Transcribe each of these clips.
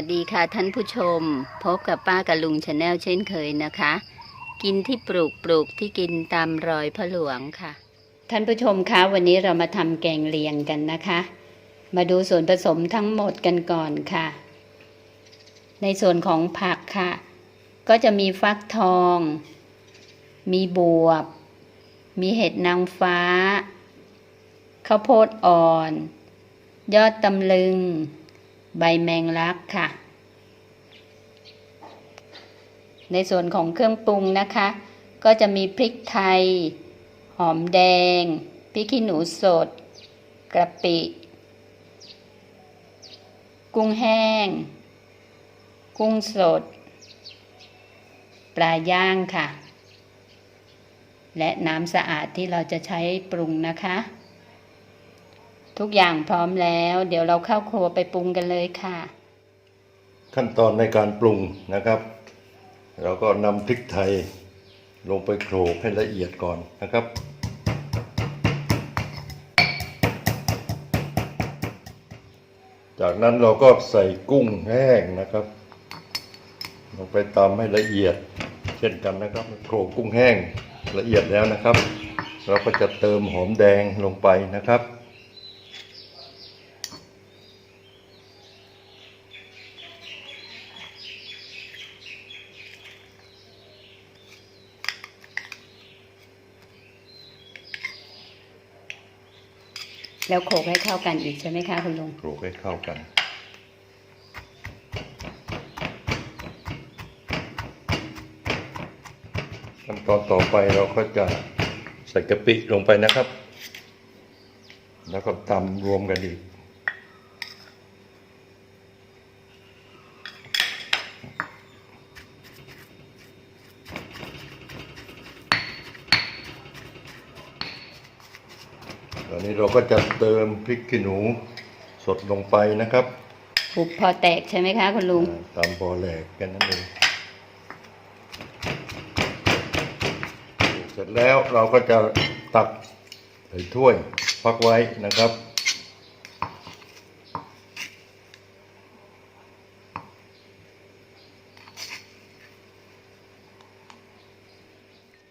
วัสดีค่ะท่านผู้ชม พบกับป้ากับลุงชาแนลเช่นเคยนะคะ กินที่ปลูกปลูกที่กินตามรอยพระหลวงค่ะ ท่านผู้ชมคะวันนี้เรามาทำแกงเลียงกันนะคะ มาดูส่วนผสมทั้งหมดกันก่อนค่ะ ในส่วนของผักค่ะ ก็จะมีฟักทอง มีบวบ มีเห็ดนางฟ้า ข้าวโพดอ่อน ยอดตำลึง ใบแมงลักค่ะ ในส่วนของเครื่องปรุงนะคะ ก็จะมีพริกไทย หอมแดง พริกขี้หนูสด กระปิ กุ้งแห้ง กุ้งสด ปลาย่างค่ะ และน้ำสะอาดที่เราจะใช้ปรุงนะคะ ทุกอย่างพร้อมแล้ว เดี๋ยวเราเข้าครัวไปปรุงกันเลยค่ะ ขั้นตอนในการปรุงนะครับ เราก็นำพริกไทยลงไปโขลกให้ละเอียดก่อนนะครับ จากนั้นเราก็ใส่กุ้งแห้งนะครับ ลงไปตำให้ละเอียด เช่นกันนะครับโขลกกุ้งแห้งละเอียดแล้วนะครับ เราก็จะเติมหอมแดงลงไปนะครับ แล้วโขลกให้เข้ากันอีกใช่ไหมคะคุณลุงโขลกให้เข้ากัน ขั้นตอนต่อไปเราก็จะใส่กะปิลงไปนะครับ แล้วก็ตำรวมกันอีก อนนี้เราก็จะเติมพริกขี้หนูสดลงไปนะครับปุบพอแตกใช่ไหมคะคุณลุงอ่าตามพอแหลกกันนั่นเองเสร็จแล้วเราก็จะตักใส่ถ้วยพักไว้นะครับ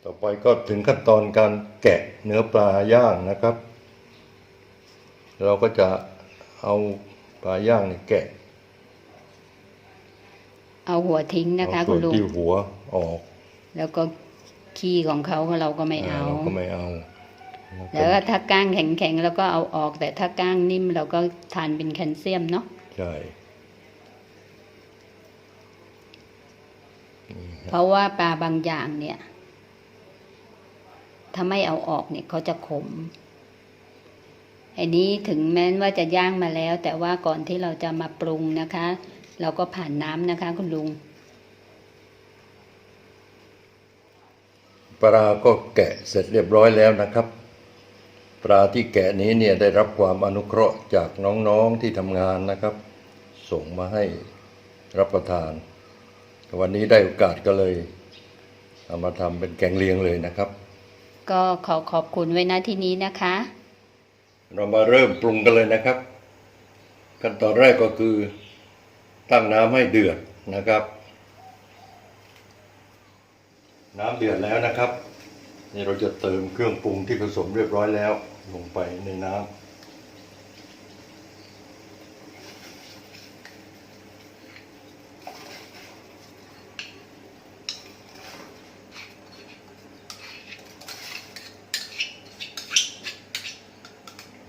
ต่อไปก็ถึงขั้นตอนการแกะเนื้อปลาย่างนะครับ เราก็จะเอาปลาย่างนี่แกะ เอาหัวทิ้งนะคะเอาคุส่วณนลุง ที่หัวออกแล้วก็ขี้ของเขาเราก็ไม่เอา เราก็ไม่เอาแล้วก็ถ้าก้างแข็งๆเราก็เอาออก แต่ถ้าก้างนิ่มเราก็ทานเป็นแคลเซียมเนาะ ใช่เพราะว่าปลาบางอย่างเนี่ย ถ้าไม่เอาออกเนี่ยเขาจะขม อันนี้ถึงแม้ว่าจะย่างมาแล้ว แต่ว่าก่อนที่เราจะมาปรุงนะคะ เราก็ผ่านน้ำนะคะคุณลุง ปลาก็แกะเสร็จเรียบร้อยแล้วนะครับ ปลาที่แกะนี้เนี่ยได้รับความอนุเคราะห์จากน้องๆที่ทำงานนะครับ ส่งมาให้รับประทาน วันนี้ได้โอกาสก็เลยเอามาทำเป็นแกงเลียงเลยนะครับ ก็ขอขอบคุณไว้ณที่นี้นะคะ เรามาเริ่มปรุงกันเลยนะครับ ขั้นตอนแรกก็คือตั้งน้ำให้เดือดนะครับ น้ำเดือดแล้วนะครับนี่เราจะเติมเครื่องปรุงที่ผสมเรียบร้อยแล้ว ลงไปในน้ำ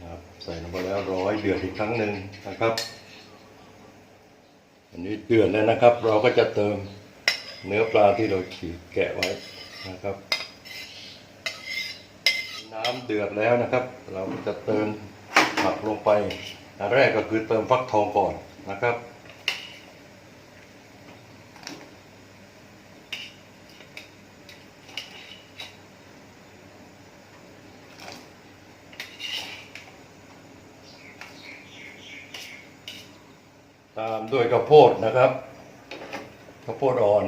ครับใส่ลงไปแล้วร้อยเดือดอีกครั้งหนึ่งนะครับ อันนี้เดือดแล้วนะครับ เราก็จะเติมเนื้อปลาที่เราขีดแกะไว้นะครับ น้ำเดือดแล้วนะครับ เราก็จะเติมผักลงไปอันแรกก็คือเติมฟักทองก่อนนะครับามด้วยข้าวโพดนะครับข้าวโพดอ่อน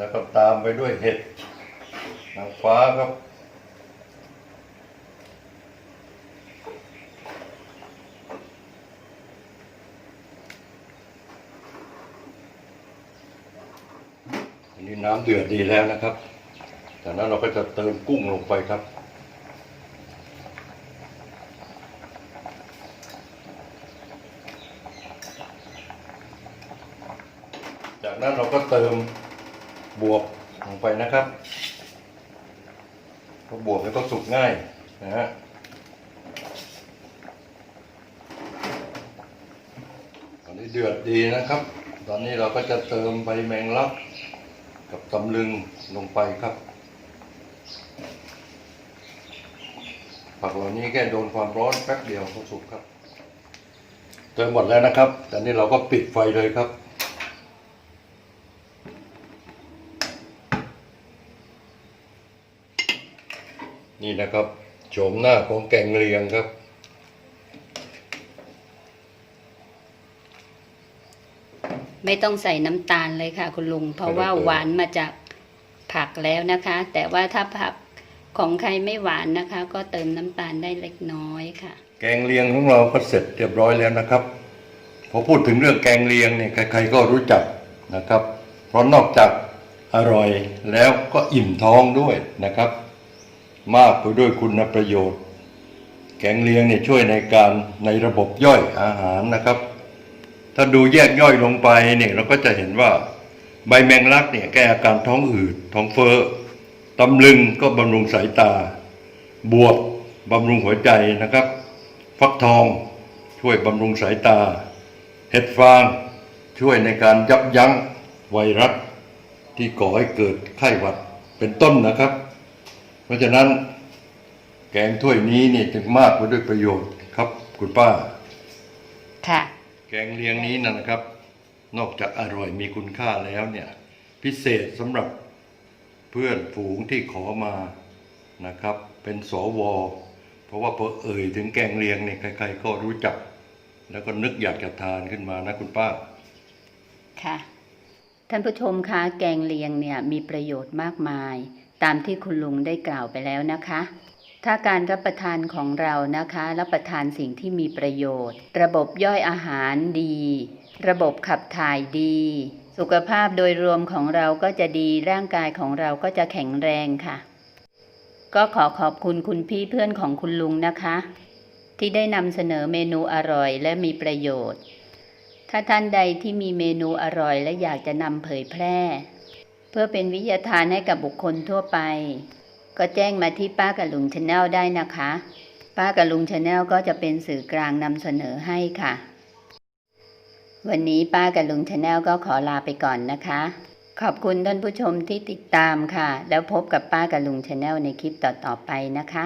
นะครับตามไปด้วยเห็ดนางฟ้าครับ อันนี้น้ำเดือดดีแล้วนะครับ จากนั้นเราก็จะเติมกุ้งลงไปครับ ก็เติมบวบลงไปนะครับเพราะบวบแล้วก็สุกง่ายนะฮะตอนนี้เดือดดีนะครับ ตอนนี้เราก็จะเติมใบแมงลักกับตำลึงลงไปครับผักเหล่านี้แค่โดนความร้อนแป๊บเดียวก็สุกครับเติมหมดแล้วนะครับตอนนี้เราก็ปิดไฟเลยครับ นี่นะครับโฉมหน้าของแกงเลียงครับ ไม่ต้องใส่น้ำตาลเลยค่ะ คุณลุง เพราะว่าไม่ต้องเติมหวานมาจากผักแล้วนะคะ แต่ว่าถ้าผักของใครไม่หวานนะคะ ก็เติมน้ำตาลได้เล็กน้อยค่ะ แกงเลียงของเราก็เสร็จเรียบร้อยแล้วนะครับพอพูดถึงเรื่องแกงเลียงเนี่ยใครๆก็รู้จักนะครับ เพราะนอกจากอร่อยแล้วก็อิ่มท้องด้วยนะครับ มากไปด้วยคุณประโยชน์แกงเลี้ยงเนี่ยช่วยในการในระบบย่อยอาหารนะครับ ถ้าดูแยกย่อยลงไปเนี่ยเราก็จะเห็นว่าใบแมงลักเนี่ยแก้อาการท้องอืดท้องเฟ้อตำลึงก็บำรุงสายตา บวบบำรุงหัวใจนะครับ ฟักทองช่วยบำรุงสายตา เห็ดฟางช่วยในการยับยั้งไวรัสที่ก่อให้เกิดไข้หวัดเป็นต้นนะครับ เพราะฉะนั้นแกงถ้วยนี้นี่จึงมากไปด้วยประโยชน์ครับ คุณป้า ค่ะ แกงเลียงนี้นะครับ นอกจากอร่อยมีคุณค่าแล้วเนี่ย พิเศษสำหรับเพื่อนฝูงที่ขอมานะครับ เป็นสวเพราะว่าพอเอ่ยถึงแกงเลียงเนี่ยใครๆก็รู้จัก แล้วก็นึกอยากจะทานขึ้นมานะคุณป้า ค่ะ ท่านผู้ชมคะแกงเลียงเนี่ยมีประโยชน์มากมาย ตามที่คุณลุงได้กล่าวไปแล้วนะคะ ถ้าการรับประทานของเรานะคะ รับประทานสิ่งที่มีประโยชน์ ระบบย่อยอาหารดี ระบบขับถ่ายดี สุขภาพโดยรวมของเราก็จะดีร่างกายของเราก็จะแข็งแรงค่ะ ก็ขอขอบคุณคุณพี่เพื่อนของคุณลุงนะคะ ที่ได้นำเสนอเมนูอร่อยและมีประโยชน์ ถ้าท่านใดที่มีเมนูอร่อยและอยากจะนำเผยแพร่ พื่อเป็นวิทยาทานให้กับบุคคลทั่วไป ก็แจ้งมาที่ป้ากับลุงชาแนลได้นะคะ ป้ากับลุงชาแนลก็จะเป็นสื่อกลางนำเสนอให้ค่ะ วันนี้ป้ากับลุงชาแนลก็ขอลาไปก่อนนะคะ ขอบคุณท่านผู้ชมที่ติดตามค่ะ แล้วพบกับป้ากับลุงชาแนลในคลิปต่อๆไปนะคะ